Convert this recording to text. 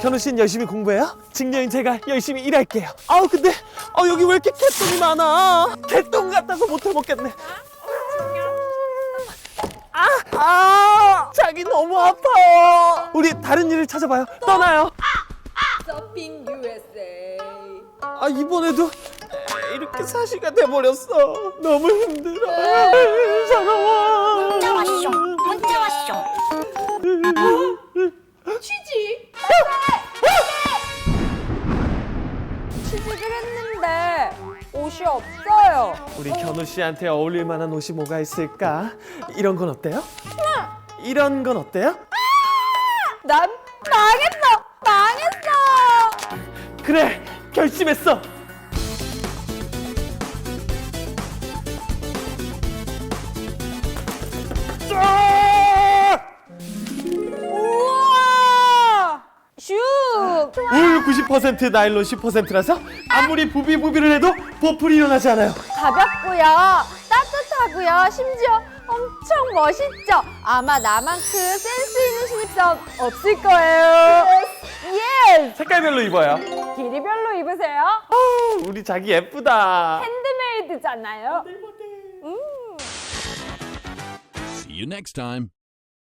현우 씨는 열심히 공부해요? 직녀인 제가 열심히 일할게요. 아우 근데 아 여기 왜 이렇게 개똥이 많아? 개똥 같아서 못 해먹겠네. 아, 아, 자기 너무 아파요. 우리 다른 일을 찾아봐요. 떠나요. 서핑 USA. 아 이번에도 이렇게 사시가 돼버렸어. 너무 힘들어. 서러워. 취직을 했는데 옷이 없어요. 우리 견우 씨한테 어울릴 만한 옷이 뭐가 있을까? 이런 건 어때요? 이런 건 어때요? 난 망했어. 망했어. 그래 결심했어. 울90% 나일론 10%라서 아무리 부비부비를 해도 보풀이 일어나지 않아요. 가볍고요. 따뜻하고요. 심지어 엄청 멋있죠. 아마 나만큼 센스 있는 신입사원 없을 거예요. 예스. 색깔별로 입어요. 길이별로 입으세요. 아, 우리 자기 예쁘다. 핸드메이드잖아요. See you next time.